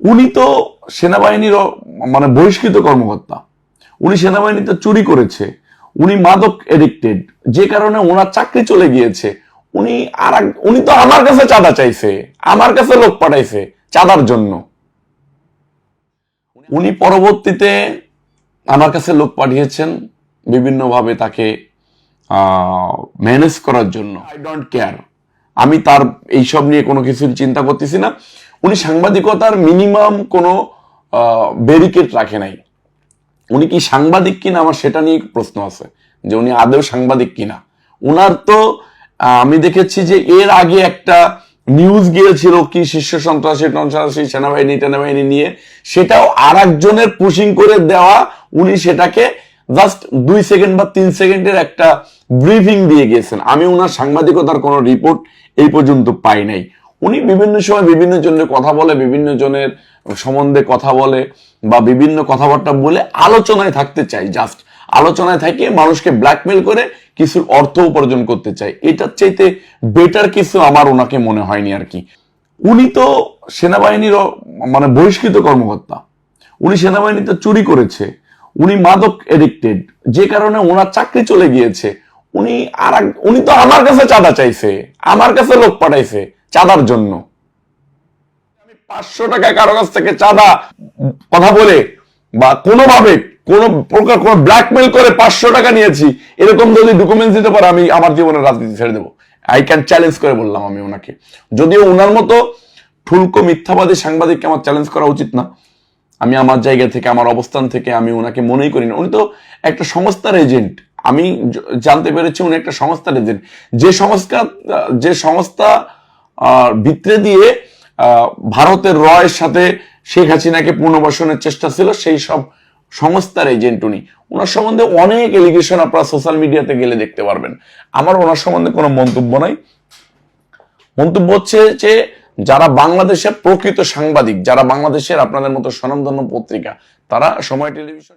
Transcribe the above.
উনি তো সেনাবাহিনীর মানে বহিষ্কৃত কর্মকর্তা। উনি সেনাবাহিনীতে চুরি করেছে উনি মাদক এডিক্টেড যে কারণে ওনার চাকরি চলে গিয়েছে। উনি আর উনি তো আমার কাছে চাঁদা চাইছে আমার কাছে লোক পাঠাইছে চাঁদার জন্য। উনি পরবর্তীতে আমার কাছে লোক পাঠিয়েছেন বিভিন্নভাবে তাকে ম্যানেজ করার জন্য। আই ডোন্ট কেয়ার আমি তার এইসব নিয়ে কোনো কিছুর চিন্তা করতেছি না। উনি সাংবাদিকতার মিনিমাম কোনো ব্যারিকেড রাখে নাই। উনি কি সাংবাদিক কিনা আমার সেটা নিয়ে প্রশ্ন আছে, যে উনি আদৌ সাংবাদিক কিনা। উনার তো আমি দেখেছি যে এর আগে একটা নিউজ গিয়েছিল কি শীর্ষ সন্ত্রাসী টন্ত্রাসী সেনাবাহিনী, টেনাবাহিনী নিয়ে, সেটাও আর একজনের পুশিং করে দেওয়া উনি সেটাকে জাস্ট দুই সেকেন্ড বা তিন সেকেন্ডের একটা ব্রিফিং দিয়ে গিয়েছেন। আমি উনার সাংবাদিকতার কোনো রিপোর্ট এই পর্যন্ত পাই নাই। উনি বিভিন্ন সময় বিভিন্ন জনের কথা বলে, বিভিন্ন জনের সম্বন্ধে কথা বলে বা বিভিন্ন কথাবার্তা বলে আলোচনায় থাকতে চাই জাস্ট আলোচনায় থেকে মানুষকে ব্ল্যাকমেল করে কিছু অর্থ উপার্জন করতে চাই এটার চাইতে বেটার কিছু আমার ওনাকে মনে হয়নি আর কি। উনি তো সেনাবাহিনীর মানে বহিষ্কৃত কর্মকর্তা। উনি সেনাবাহিনীতে চুরি করেছে। উনি মাদক এডিক্টেড যে কারণে ওনার চাকরি চলে গিয়েছে। উনি আর উনি তো আমার কাছে চাঁদা চাইছে। আমার কাছে লোক পাঠাইছে। চাঁদার জন্য। আমি পাঁচশো টাকা কারও কাছ থেকে চাঁদা কথা বলে বা কোনোভাবে কোনো প্রকার কোনো ব্ল্যাকমেল করে পাঁচশো টাকা নিয়েছি, এরকম যদি ডকুমেন্টস দিতে পারে, আমি আমার জীবনের রাজনীতি ছেড়ে দেবো। আই ক্যান চ্যালেঞ্জ করে বললাম আমি ওনাকে। যদিও ওনার মতো ঠুলকো মিথ্যাবাদী সাংবাদিককে আমার চ্যালেঞ্জ করা উচিত না। আমি আমার জায়গা থেকে, আমার অবস্থান থেকে আমি ওনাকে মনেই করি না। উনি তো একটা সংস্থার এজেন্ট আমি জানতে পেরেছি উনি একটা সংস্থার এজেন্ট যে সংস্থা যে সংস্থা ভিতরে দিয়ে ভারতের রয়ের সাথে শেখ হাসিনাকে পুনর্বাসনের চেষ্টা ছিল, সেই সব সংস্থার এজেন্ট উনি। ওনার সম্বন্ধে অনেক এলিগেশন আপনারা সোশ্যাল মিডিয়াতে গেলে দেখতে পারবেন। আমার ওনার সম্বন্ধে কোনো মন্তব্য নাই। মন্তব্য হচ্ছে যে, যারা বাংলাদেশের প্রকৃত সাংবাদিক, যারা বাংলাদেশের আপনাদের মতো স্বনামধন্য পত্রিকা, তারা সময় টেলিভিশন